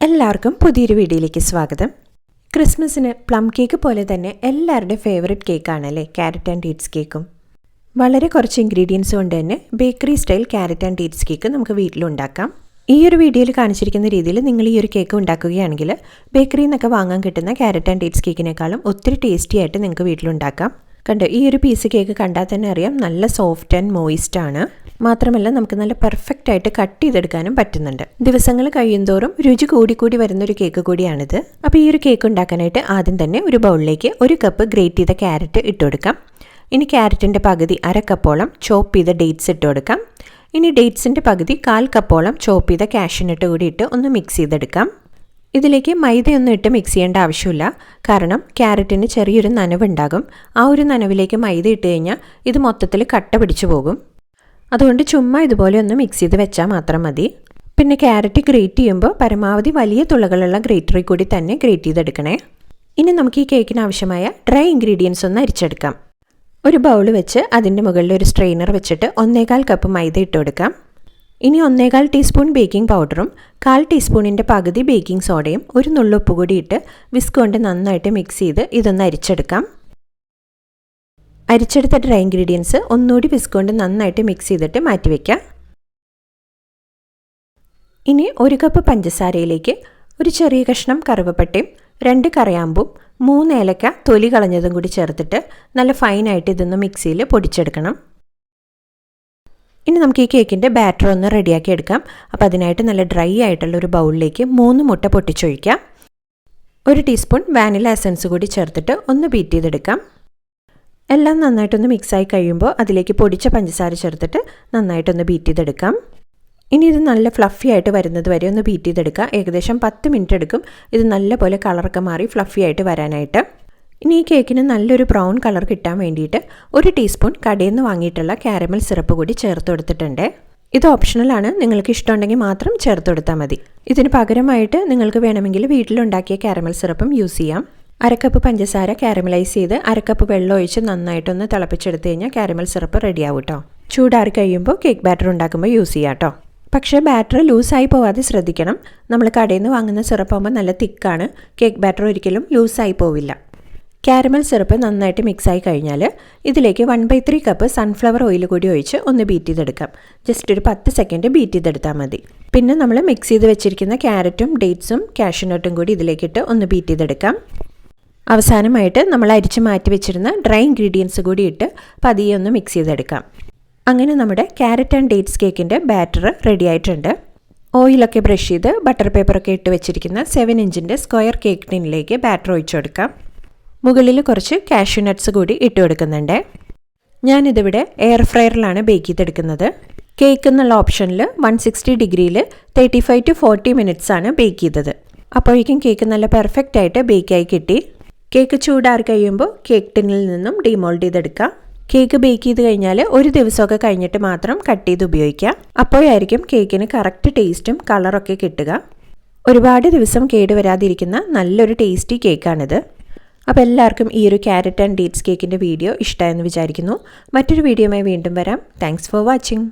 എല്ലാവർക്കും പുതിയൊരു വീഡിയോയിലേക്ക് സ്വാഗതം. ക്രിസ്മസിന് പ്ലം കേക്ക് പോലെ തന്നെ എല്ലാവരുടെയും ഫേവറേറ്റ് കേക്കാണ് അല്ലേ ക്യാരറ്റ് ആൻഡ് ഡീറ്റ്സ് കേക്കും വളരെ കുറച്ച് ഇൻഗ്രീഡിയൻസ് കൊണ്ട് തന്നെ bakery style carrot and dates cake നമുക്ക് വീട്ടിലുണ്ടാക്കാം ഈ ഒരു വീഡിയോയിൽ കാണിച്ചിരിക്കുന്ന രീതിയിൽ നിങ്ങൾ ഈ ഒരു കേക്ക് ഉണ്ടാക്കുകയാണെങ്കിൽ ബേക്കറിയിൽ നിന്നൊക്കെ വാങ്ങാൻ കിട്ടുന്ന ക്യാരറ്റ് ആൻഡ് ഡീറ്റ്സ് കേക്കിനേക്കാളും ഒത്തിരി ടേസ്റ്റി ആയിട്ട് നിങ്ങൾക്ക് വീട്ടിലുണ്ടാക്കാം കണ്ടോ ഈ ഒരു പീസ് കേക്ക് കണ്ടാൽ തന്നെ അറിയാം നല്ല സോഫ്റ്റ് ആൻഡ് മോയിസ്റ്റ് ആണ്. മാത്രമല്ല നമുക്ക് നല്ല പെർഫെക്റ്റ് ആയിട്ട് കട്ട് ചെയ്തെടുക്കാനും പറ്റുന്നുണ്ട്. ദിവസങ്ങൾ കഴിയുന്തോറും രുചി കൂടി കൂടി വരുന്ന ഒരു കേക്ക് കൂടിയാണിത്. അപ്പോൾ ഈ ഒരു കേക്ക് ഉണ്ടാക്കാനായിട്ട് ആദ്യം തന്നെ ഒരു ബൗളിലേക്ക് ഒരു കപ്പ് ഗ്രേറ്റ് ചെയ്ത ക്യാരറ്റ് ഇട്ട് കൊടുക്കാം. ഇനി ക്യാരറ്റിന്റെ പകുതി അര കപ്പോളം ചോപ്പ് ചെയ്ത ഡേറ്റ്സ് ഇട്ട് കൊടുക്കാം. ഇനി ഡേറ്റ്സിന്റെ പകുതി കാൽ കപ്പോളം ചോപ്പ് ചെയ്ത കാഷ്യനട്ട് കൂടി ഇട്ട് ഒന്ന് മിക്സ് ചെയ്തെടുക്കാം. ഇതിലേക്ക് മൈദയൊന്നും ഇട്ട് മിക്സ് ചെയ്യേണ്ട ആവശ്യമില്ല. കാരണം ക്യാരറ്റിന് ചെറിയൊരു നനവുണ്ടാകും. ആ ഒരു നനവിലേക്ക് മൈദ ഇട്ട് കഴിഞ്ഞാൽ ഇത് മൊത്തത്തിൽ കട്ട പിടിച്ചു പോകും. അതുകൊണ്ട് ചുമ്മാ ഇതുപോലെ ഒന്ന് മിക്സ് ചെയ്ത് വെച്ചാൽ മാത്രം മതി. പിന്നെ ക്യാരറ്റ് ഗ്രേറ്റ് ചെയ്യുമ്പോൾ പരമാവധി വലിയ തുളകളുള്ള ഗ്രേറ്ററിൽ കൂടി തന്നെ ഗ്രേറ്റ് ചെയ്തെടുക്കണേ. ഇനി നമുക്ക് ഈ കേക്കിന് ആവശ്യമായ ഡ്രൈ ഇൻഗ്രീഡിയൻസ് ഒന്ന് അരിച്ചെടുക്കാം. ഒരു ബൗൾ വെച്ച് അതിന്റെ മുകളിൽ ഒരു സ്ട്രെയിനർ വെച്ചിട്ട് ഒന്നേകാൽ കപ്പ് മൈദ ഇട്ട് കൊടുക്കാം. ഇനി ഒന്നേകാൽ ടീസ്പൂൺ ബേക്കിംഗ് പൗഡറും കാൽ ടീസ്പൂണിന്റെ പകുതി ബേക്കിംഗ് സോഡയും ഒരു നുള്ളുപ്പ് കൂടി ഇട്ട് വിസ്ക് കൊണ്ട് നന്നായിട്ട് മിക്സ് ചെയ്ത് ഇതൊന്ന് അരിച്ചെടുക്കാം. അരിച്ചെടുത്ത ഡ്രൈ ഇൻഗ്രീഡിയൻസ് ഒന്നുകൂടി വിസ്ക് കൊണ്ട് നന്നായിട്ട് മിക്സ് ചെയ്തിട്ട് മാറ്റിവെക്കാം ഇനി ഒരു കപ്പ് പഞ്ചസാരയിലേക്ക് ഒരു ചെറിയ കഷ്ണം കറുവപ്പട്ടയും രണ്ട് കറയാമ്പും മൂന്ന് ഏലക്ക തൊലി കളഞ്ഞതും കൂടി ചേർത്തിട്ട് നല്ല ഫൈനായിട്ട് ഇതൊന്ന് മിക്സിയിൽ പൊടിച്ചെടുക്കണം. ഇനി നമുക്ക് ഈ കേക്കിന്റെ ബാറ്റർ ഒന്ന് റെഡിയാക്കി എടുക്കാം. അപ്പോൾ അതിനായിട്ട് നല്ല ഡ്രൈ ആയിട്ടുള്ള ഒരു ബൗളിലേക്ക് മൂന്ന് മുട്ട പൊട്ടിച്ചൊഴിക്കാം. ഒരു ടീസ്പൂൺ വാനില എസൻസ് കൂടി ചേർത്തിട്ട് ഒന്ന് ബീറ്റ് ചെയ്തെടുക്കാം. എല്ലാം നന്നായിട്ടൊന്ന് മിക്സായി കഴിയുമ്പോൾ അതിലേക്ക് പൊടിച്ച പഞ്ചസാര ചേർത്തിട്ട് നന്നായിട്ടൊന്ന് ബീറ്റ് ചെയ്തെടുക്കാം. ഇനി ഇത് നല്ല ഫ്ലഫി ആയിട്ട് വരുന്നത് വരെ ഒന്ന് ബീറ്റ് ചെയ്തെടുക്കുക ഏകദേശം പത്ത് മിനിറ്റ് എടുക്കും. ഇത് നല്ലപോലെ കളറൊക്കെ മാറി ഫ്ലഫി ആയിട്ട് വരാനായിട്ട്. ഇനി ഈ കേക്കിന് നല്ലൊരു ബ്രൗൺ കളർ കിട്ടാൻ വേണ്ടിയിട്ട് ഒരു ടീസ്പൂൺ കടയിൽ നിന്ന് വാങ്ങിയിട്ടുള്ള കാരമൽ സിറപ്പ് കൂടി ചേർത്ത് കൊടുത്തിട്ടുണ്ട്. ഇത് ഓപ്ഷണലാണ് നിങ്ങൾക്ക് ഇഷ്ടമുണ്ടെങ്കിൽ മാത്രം ചേർത്ത് കൊടുത്താൽ മതി. ഇതിന് പകരമായിട്ട് നിങ്ങൾക്ക് വേണമെങ്കിൽ വീട്ടിലുണ്ടാക്കിയ കാരമൽ സിറപ്പും യൂസ് ചെയ്യാം. അരക്കപ്പ് പഞ്ചസാര കാരമലൈസ് ചെയ്ത് അരക്കപ്പ് വെള്ളം ഒഴിച്ച് നന്നായിട്ടൊന്ന് തിളപ്പിച്ചെടുത്ത് കഴിഞ്ഞാൽ കാരമൽ സിറപ്പ് റെഡിയാവും കേട്ടോ ചൂടാറി കഴിയുമ്പോൾ കേക്ക് ബാറ്റർ ഉണ്ടാക്കുമ്പോൾ യൂസ് ചെയ്യാം കേട്ടോ പക്ഷേ ബാറ്റർ ലൂസായി പോവാതെ ശ്രദ്ധിക്കണം. നമ്മൾ കടയിൽ നിന്ന് വാങ്ങുന്ന സിറപ്പ് ആകുമ്പോൾ നല്ല തിക്കാണ് കേക്ക് ബാറ്റർ ഒരിക്കലും ലൂസായി പോവില്ല. കാരമൽ സിറപ്പ് നന്നായിട്ട് മിക്സായി കഴിഞ്ഞാൽ ഇതിലേക്ക് one by three cup sunflower oil കൂടി ഒഴിച്ച് ഒന്ന് ബീറ്റ് ചെയ്തെടുക്കാം. ജസ്റ്റ് ഒരു പത്ത് സെക്കൻഡ് ബീറ്റ് ചെയ്തെടുത്താൽ മതി. പിന്നെ നമ്മൾ മിക്സ് ചെയ്ത് വെച്ചിരിക്കുന്ന ക്യാരറ്റും ഡേറ്റ്സും കാഷ്യൂനട്ടും കൂടി ഇതിലേക്കിട്ട് ഒന്ന് ബീറ്റ് ചെയ്തെടുക്കാം. അവസാനമായിട്ട് നമ്മൾ അരിച്ച് മാറ്റി വെച്ചിരുന്ന ഡ്രൈ ഇൻഗ്രീഡിയൻസ് കൂടി ഇട്ട് പതിയെ ഒന്ന് മിക്സ് ചെയ്തെടുക്കാം. അങ്ങനെ നമ്മുടെ ക്യാരറ്റ് ആൻഡ് ഡേറ്റ്സ് കേക്കിന്റെ ബാറ്റർ റെഡി ആയിട്ടുണ്ട്. ഓയിലൊക്കെ ബ്രഷ് ചെയ്ത് ബട്ടർ പേപ്പറൊക്കെ ഇട്ട് വെച്ചിരിക്കുന്ന സെവൻ ഇഞ്ചിന്റെ സ്ക്വയർ കേക്ക് ടിന്നിലേക്ക് ബാറ്റർ ഒഴിച്ചു കൊടുക്കാം. മുകളിൽ കുറച്ച് കാഷ്യൂ നട്ട്സ് കൂടി ഇട്ട് കൊടുക്കുന്നുണ്ട്. ഞാനിതിവിടെ എയർ ഫ്രയറിലാണ് ബേക്ക് ചെയ്തെടുക്കുന്നത്. കേക്ക് എന്നുള്ള ഓപ്ഷനിൽ വൺ സിക്സ്റ്റി ഡിഗ്രിയിൽ thirty five to forty minutes ആണ് ബേക്ക് ചെയ്തത്. അപ്പോഴേക്കും കേക്ക് നല്ല പെർഫെക്റ്റ് ആയിട്ട് ബേക്കായി കിട്ടി. കേക്ക് ചൂടാറി കഴിയുമ്പോൾ കേക്ക് ടിന്നിൽ നിന്നും ഡിമോൾഡ് ചെയ്തെടുക്കാം കേക്ക് ബേക്ക് ചെയ്ത് കഴിഞ്ഞാൽ ഒരു ദിവസമൊക്കെ കഴിഞ്ഞിട്ട് മാത്രം കട്ട് ചെയ്ത് ഉപയോഗിക്കാം അപ്പോഴായിരിക്കും കേക്കിന് കറക്റ്റ് ടേസ്റ്റും കളറൊക്കെ കിട്ടുക. ഒരുപാട് ദിവസം കേട് വരാതിരിക്കുന്ന നല്ലൊരു ടേസ്റ്റി കേക്കാണിത് അപ്പോൾ എല്ലാവർക്കും ഈ ഒരു ക്യാരറ്റ് ആൻഡ് ഡേറ്റ്സ് കേക്കിന്റെ വീഡിയോ ഇഷ്ടമായെന്ന് വിചാരിക്കുന്നു. മറ്റൊരു വീഡിയോയുമായി വീണ്ടും വരാം. Thanks for watching